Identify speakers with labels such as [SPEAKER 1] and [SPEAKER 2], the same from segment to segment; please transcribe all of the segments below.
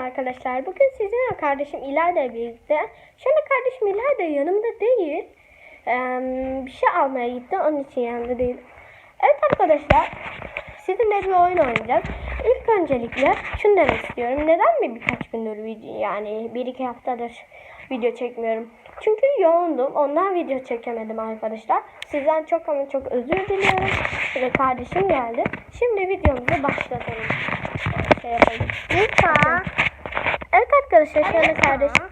[SPEAKER 1] arkadaşlar. Bugün sizinle kardeşim İlayda birlikte. Anda kardeşim İlayda yanımda değil. Ee, bir şey almaya gitti. Onun için yanımda değil. Evet arkadaşlar. Sizinle bir oyun oynayacağız. İlk öncelikle şunu demek istiyorum. Neden mi birkaç gündür video yani bir iki haftadır video çekmiyorum? Çünkü yoğundum. Ondan video çekemedim arkadaşlar. Sizden çok ama çok özür diliyorum. Ve kardeşim geldi. Şimdi videomuzu başlatalım. Şey yapalım.
[SPEAKER 2] Lütfen.
[SPEAKER 1] Evet arkadaşlar şu anda kardeşim.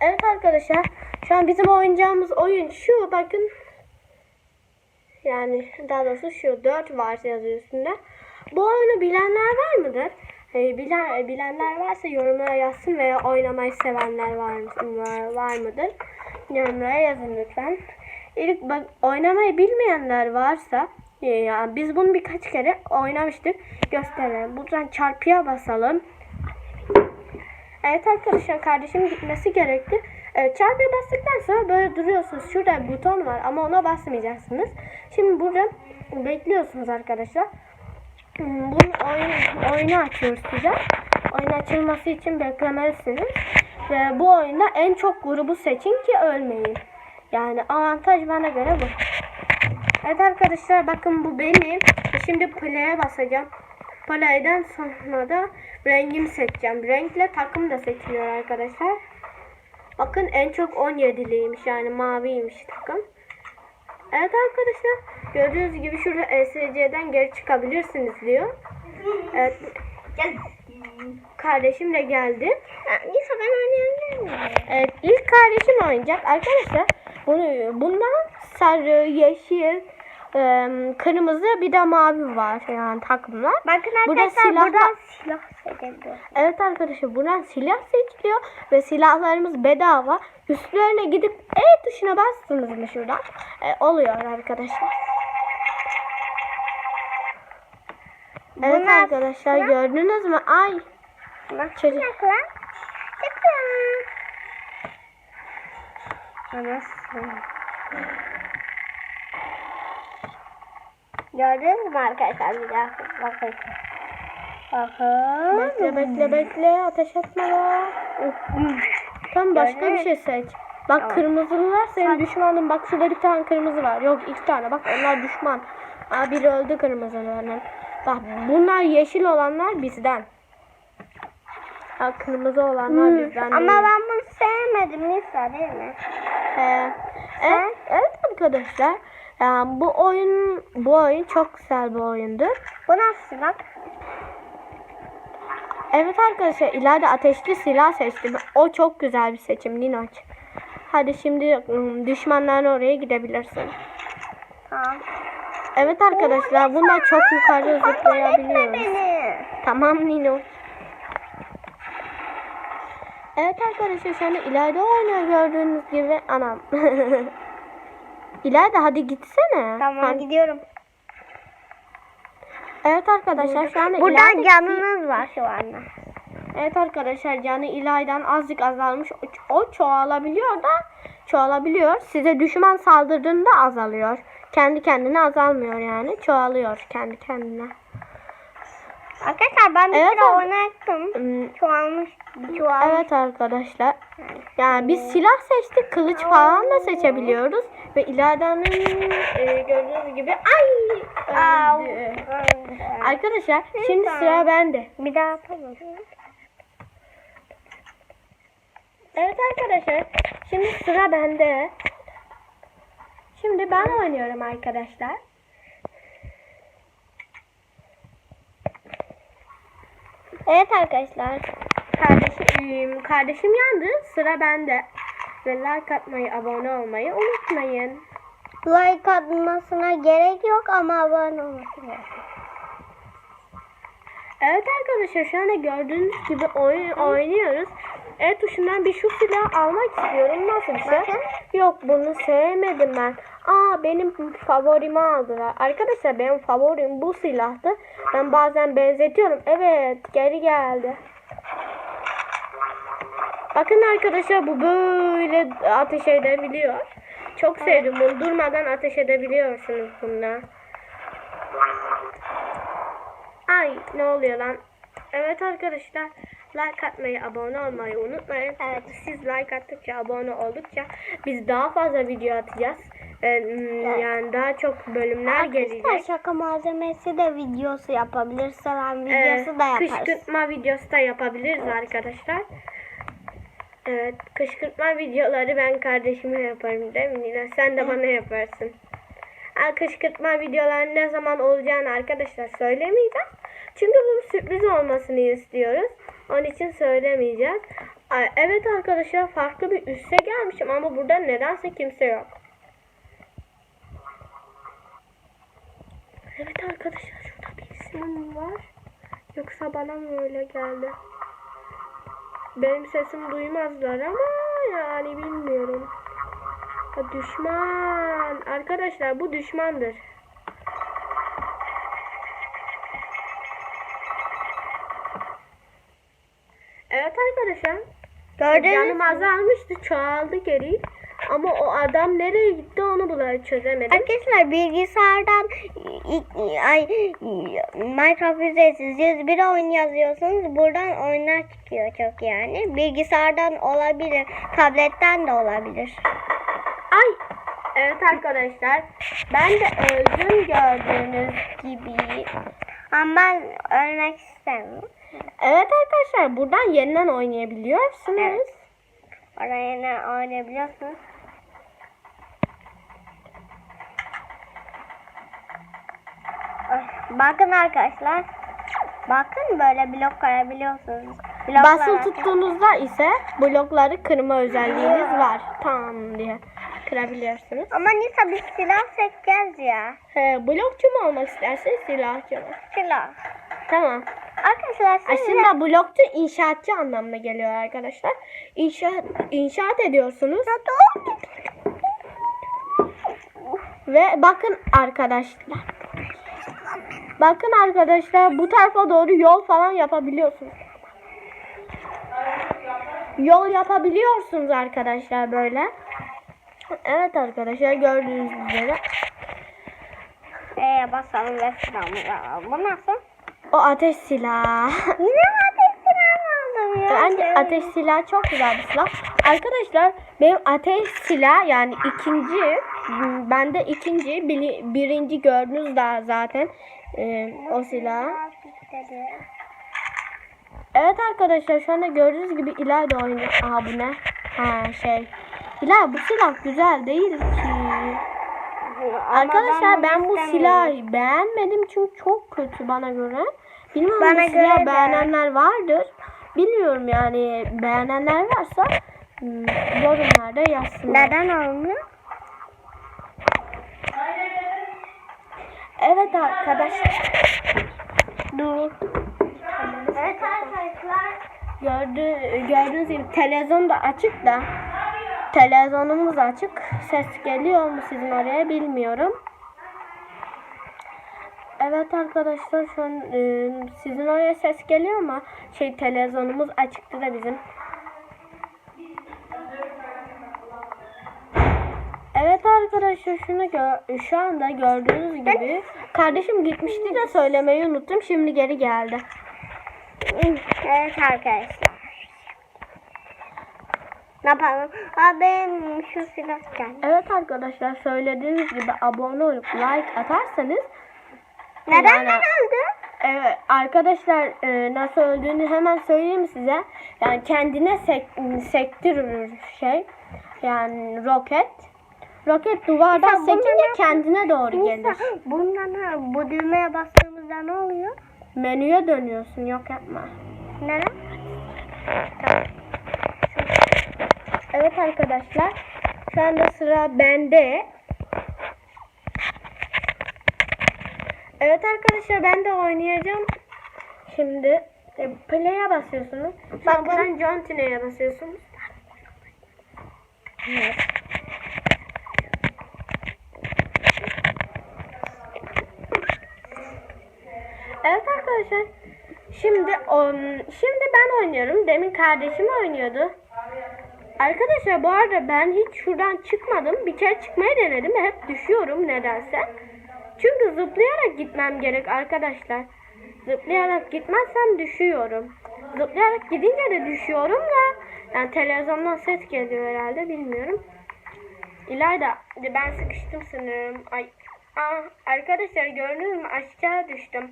[SPEAKER 1] Evet arkadaşlar şu an bizim oynayacağımız oyun şu bakın. Yani daha doğrusu şu 4 var yazıyor üstünde. Bu oyunu bilenler var mıdır? Ee, bilen, bilenler varsa yorumlara yazsın veya oynamayı sevenler var, mı- var mıdır? Yorumlara yazın lütfen. İlk bak oynamayı bilmeyenler varsa e, ya biz bunu birkaç kere oynamıştık. Gösterelim. Buradan çarpıya basalım. Evet arkadaşlar kardeşim gitmesi gerekti. Evet, çarpıya bastıktan sonra böyle duruyorsunuz. Şurada buton var ama ona basmayacaksınız. Şimdi burada bekliyorsunuz arkadaşlar. Hmm, Bunun oyun, oyunu açıyoruz size. Oyun açılması için beklemelisiniz. Ve bu oyunda en çok grubu seçin ki ölmeyin. Yani avantaj bana göre bu. Evet arkadaşlar bakın bu benim. Şimdi play'e basacağım. Play'den sonra da rengimi seçeceğim. Renkle takım da seçiliyor arkadaşlar. Bakın en çok 17'liymiş yani maviymiş takım. Evet arkadaşlar gördüğünüz gibi şurada ESC'den geri çıkabilirsiniz diyor. Evet
[SPEAKER 2] Gel.
[SPEAKER 1] Kardeşim de geldi.
[SPEAKER 2] Lütfen ben oynayabilir?
[SPEAKER 1] Evet ilk kardeşim oynayacak arkadaşlar. Bunu bundan sarı, yeşil, kırmızı bir de mavi var yani takımlar.
[SPEAKER 2] Bakın
[SPEAKER 1] Burada
[SPEAKER 2] arkadaşlar
[SPEAKER 1] silah
[SPEAKER 2] buradan silah seçebiliyoruz.
[SPEAKER 1] Evet arkadaşlar buradan silah seçiliyor ve silahlarımız bedava. Üstlerine gidip E tuşuna bastınız mı şuradan? E, oluyor arkadaşlar. Evet
[SPEAKER 2] Bunlar
[SPEAKER 1] arkadaşlar
[SPEAKER 2] silah-
[SPEAKER 1] gördünüz mü? Ay
[SPEAKER 2] Bak
[SPEAKER 1] Çocuk-
[SPEAKER 2] lan. Tıkla. Anasını. Gördünüz mü arkadaşlar bir daha bakın. Bakın.
[SPEAKER 1] bekle bekle bekle ateş etme la. Tamam başka bir şey seç. Bak
[SPEAKER 2] Tamam.
[SPEAKER 1] kırmızılılar senin
[SPEAKER 2] Sen-
[SPEAKER 1] düşmanın. Bak şurada bir tane kırmızı var. Yok iki tane. Bak onlar düşman. Aa biri öldü kırmızılarının. Bak bunlar yeşil olanlar bizden. Ha, kırmızı olanlar
[SPEAKER 2] Hmm,
[SPEAKER 1] bizden
[SPEAKER 2] Ama
[SPEAKER 1] değil.
[SPEAKER 2] ben bunu sevmedim Nisa değil mi?
[SPEAKER 1] Ee, evet, evet arkadaşlar. Yani bu oyun bu oyun çok güzel bir oyundur.
[SPEAKER 2] Bu nasıl bak?
[SPEAKER 1] Evet arkadaşlar ileride ateşli silah seçtim. O çok güzel bir seçim Ninoç. Hadi şimdi düşmanların oraya gidebilirsin.
[SPEAKER 2] Tamam.
[SPEAKER 1] Evet arkadaşlar bunlar çok yukarı zıplayabiliyoruz. Tamam Nino. Evet arkadaşlar şu anda ileride oynuyor gördüğünüz gibi. Anam. İleride hadi gitsene.
[SPEAKER 2] Tamam
[SPEAKER 1] Hadi.
[SPEAKER 2] gidiyorum.
[SPEAKER 1] Evet arkadaşlar şu anda
[SPEAKER 2] Buradan
[SPEAKER 1] ileride-
[SPEAKER 2] canınız var şu anda.
[SPEAKER 1] Evet arkadaşlar canı İlay'dan azıcık azalmış. O, o çoğalabiliyor da çoğalabiliyor. Size düşman saldırdığında azalıyor. Kendi kendine azalmıyor yani. Çoğalıyor kendi kendine.
[SPEAKER 2] Arkadaşlar ben bir
[SPEAKER 1] Evet
[SPEAKER 2] oynattım.
[SPEAKER 1] Hmm,
[SPEAKER 2] Çoğalmış. Çoğalmış.
[SPEAKER 1] Evet arkadaşlar. Yani biz silah seçtik. Kılıç falan da seçebiliyoruz. Ve İlayda'nın e, gördüğünüz gibi ay öldü. Arkadaşlar şimdi sıra bende.
[SPEAKER 2] Bir daha yapalım.
[SPEAKER 1] Evet arkadaşlar. Şimdi sıra bende. Şimdi ben oynuyorum arkadaşlar. Evet arkadaşlar. Kardeşim, kardeşim yandı. Sıra bende. Ve like atmayı, abone olmayı unutmayın.
[SPEAKER 2] Like atmasına gerek yok ama abone olması gerek.
[SPEAKER 1] Evet arkadaşlar şu anda gördüğünüz gibi oyun oynuyoruz. E tuşundan bir şu silah almak istiyorum. Nasıl bir şey?
[SPEAKER 2] Bakın.
[SPEAKER 1] Yok bunu sevmedim ben. Aa benim favorimi aldılar. Arkadaşlar benim favorim bu silahtı. Ben bazen benzetiyorum. Evet geri geldi. Bakın arkadaşlar bu böyle ateş edebiliyor. Çok sevdim bunu. Durmadan ateş edebiliyorsunuz bununla. Ay ne oluyor lan? Evet arkadaşlar like atmayı, abone olmayı unutmayın.
[SPEAKER 2] Evet.
[SPEAKER 1] Siz like attıkça, abone oldukça biz daha fazla video atacağız. Ee, m, Yani daha çok bölümler
[SPEAKER 2] Arkadaşlar
[SPEAKER 1] gelecek.
[SPEAKER 2] şaka malzemesi de videosu yapabiliriz. Selam
[SPEAKER 1] Ee,
[SPEAKER 2] videosu da yaparız.
[SPEAKER 1] kışkırtma videosu da yapabiliriz arkadaşlar. Evet, kışkırtma videoları ben kardeşime yaparım değil mi Nina? Sen de bana yaparsın. Kışkırtma videoları ne zaman olacağını arkadaşlar söylemeyeceğiz. Çünkü bu sürpriz olmasını istiyoruz. Onun için söylemeyeceğiz. Evet arkadaşlar farklı bir üsse gelmişim ama burada nedense kimse yok. Evet arkadaşlar şurada birisi mi var? Yoksa bana mı öyle geldi? Benim sesimi duymazlar ama yani bilmiyorum. Ha, düşman. Arkadaşlar bu düşmandır. Evet arkadaşlar.
[SPEAKER 2] Gördünüz
[SPEAKER 1] Canım azalmıştı. Çoğaldı geri. Ama o adam nereye gitti onu bula çözemedim.
[SPEAKER 2] Arkadaşlar bilgisayardan ay Minecraft ücretsiz 101 oyun yazıyorsunuz. Buradan oyunlar çıkıyor çok yani. Bilgisayardan olabilir. Tabletten de olabilir.
[SPEAKER 1] Ay. Evet arkadaşlar. Ben de öldüm gördüğünüz gibi.
[SPEAKER 2] Ama ben ölmek istemiyorum.
[SPEAKER 1] Evet arkadaşlar buradan yeniden oynayabiliyorsunuz.
[SPEAKER 2] Evet. Oraya ne oynayabiliyorsunuz? Ay, Bakın arkadaşlar. Bakın böyle blok koyabiliyorsunuz. Bloklar
[SPEAKER 1] Basılı tuttuğunuzda ise blokları kırma özelliğiniz var. Tamam diye kırabiliyorsunuz.
[SPEAKER 2] Ama Nisa biz silah seçeceğiz ya.
[SPEAKER 1] He, blokçu mu olmak isterseniz silahçı mı?
[SPEAKER 2] Silah.
[SPEAKER 1] Tamam.
[SPEAKER 2] Arkadaşlar siz
[SPEAKER 1] Aslında blokçu inşaatçı anlamına geliyor arkadaşlar. İnşaat, inşaat ediyorsunuz. Ve bakın arkadaşlar. Bakın arkadaşlar bu tarafa doğru yol falan yapabiliyorsunuz. Yol yapabiliyorsunuz arkadaşlar böyle. Evet arkadaşlar gördüğünüz üzere.
[SPEAKER 2] E'ye basalım ve silahımızı alalım. Bu nasıl?
[SPEAKER 1] O ateş silahı.
[SPEAKER 2] Yine ateş silahı aldım ya?
[SPEAKER 1] Bence ateş silahı çok güzel bir silah. Arkadaşlar benim ateş silah yani ikinci m, bende ikinci bili- birinci gördünüz daha zaten e, o silah. Evet arkadaşlar şu anda gördüğünüz gibi İlayda oynuyor. Aha bu ne? Ha şey. İlayda bu silah güzel değil ki. Arkadaşlar ben bu silahı beğenmedim çünkü çok kötü bana göre. Bilmiyorum
[SPEAKER 2] Bana
[SPEAKER 1] bu silahı
[SPEAKER 2] göre de.
[SPEAKER 1] beğenenler vardır. Bilmiyorum yani beğenenler varsa hmm, yorumlarda yazsınlar.
[SPEAKER 2] Neden olmuyor?
[SPEAKER 1] Evet arkadaşlar.
[SPEAKER 2] Dur. Evet arkadaşlar.
[SPEAKER 1] Gördü, gördüğünüz gibi televizyon da açık da televizyonumuz açık. Ses geliyor mu sizin oraya bilmiyorum. Evet arkadaşlar şu an e, sizin oraya ses geliyor ama şey televizyonumuz açıktı da bizim. Evet arkadaşlar şunu gö- şu anda gördüğünüz gibi kardeşim gitmişti de söylemeyi unuttum. Şimdi geri geldi.
[SPEAKER 2] Evet arkadaşlar. Ne yapalım? Benim şu silah geldi.
[SPEAKER 1] Evet arkadaşlar söylediğiniz gibi abone olup like atarsanız
[SPEAKER 2] Neden
[SPEAKER 1] Yani-
[SPEAKER 2] ben öldüm?
[SPEAKER 1] Evet arkadaşlar e, nasıl öldüğünü hemen söyleyeyim size. Yani kendine sek sektirir şey. Yani roket. Roket duvardan
[SPEAKER 2] Mesela bundan ne-
[SPEAKER 1] kendine doğru gelir.
[SPEAKER 2] Nisa bundan ha, bu düğmeye bastığımızda ne oluyor?
[SPEAKER 1] Menüye dönüyorsun yok yapma.
[SPEAKER 2] Neden?
[SPEAKER 1] Evet arkadaşlar şu anda sıra bende. Evet arkadaşlar ben de oynayacağım. Şimdi e, play'e basıyorsunuz.
[SPEAKER 2] Bakın.
[SPEAKER 1] Bakın John basıyorsunuz.
[SPEAKER 2] Evet.
[SPEAKER 1] Evet arkadaşlar. Şimdi on, şimdi ben oynuyorum. Demin kardeşim oynuyordu. Arkadaşlar bu arada ben hiç şuradan çıkmadım. Bir kere çıkmaya denedim hep düşüyorum nedense. Çünkü zıplayarak gitmem gerek arkadaşlar. Zıplayarak gitmezsem düşüyorum. Zıplayarak gidince de düşüyorum da yani televizyondan ses geliyor herhalde bilmiyorum. İlayda ben sıkıştım sanırım. Ay. Aa, arkadaşlar gördünüz mü aşağı düştüm.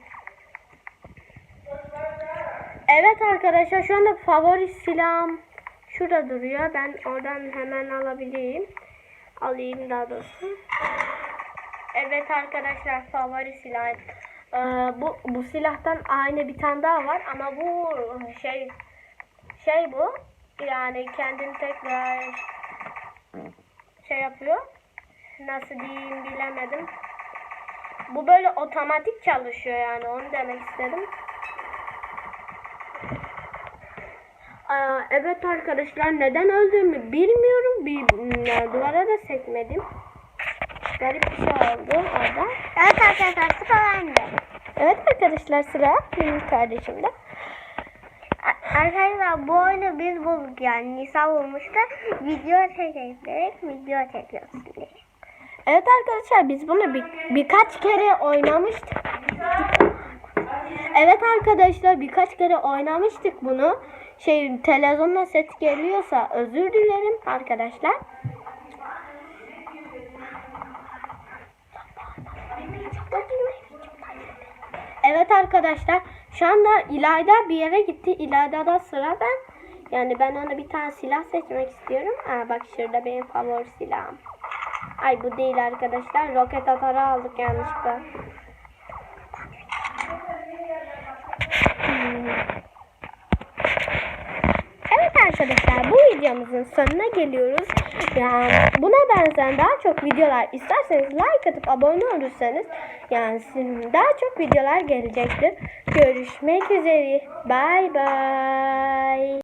[SPEAKER 1] Evet arkadaşlar şu anda favori silahım şurada duruyor. Ben oradan hemen alabileyim. Alayım daha doğrusu. Evet arkadaşlar favori silahım. Ee, bu bu silahtan aynı bir tane daha var ama bu şey şey bu yani kendini tekrar şey yapıyor. Nasıl diyeyim bilemedim. Bu böyle otomatik çalışıyor yani onu demek istedim. Aa, evet arkadaşlar neden öldüğümü bilmiyorum. Bir duvara da sekmedim. Garip bir şey oldu orada.
[SPEAKER 2] Evet arkadaşlar sıra bende.
[SPEAKER 1] Evet arkadaşlar sıra benim kardeşimde.
[SPEAKER 2] Arkadaşlar bu oyunu biz bulduk yani Nisa bulmuştu. Video çekecek, video çekiyoruz şimdi.
[SPEAKER 1] Evet arkadaşlar biz bunu bir, birkaç kere oynamıştık. Evet arkadaşlar birkaç kere oynamıştık bunu. Şey televizyonda ses geliyorsa özür dilerim arkadaşlar. Evet arkadaşlar şu anda İlayda bir yere gitti. İlayda'da sıra ben. Yani ben ona bir tane silah seçmek istiyorum. Aa, bak şurada benim favori silahım. Ay bu değil arkadaşlar. Roket atarı aldık yanlışlıkla. Hmm. Arkadaşlar bu videomuzun sonuna geliyoruz. Yani buna benzer daha çok videolar isterseniz like atıp abone olursanız yani sizin daha çok videolar gelecektir. Görüşmek üzere. Bay bay.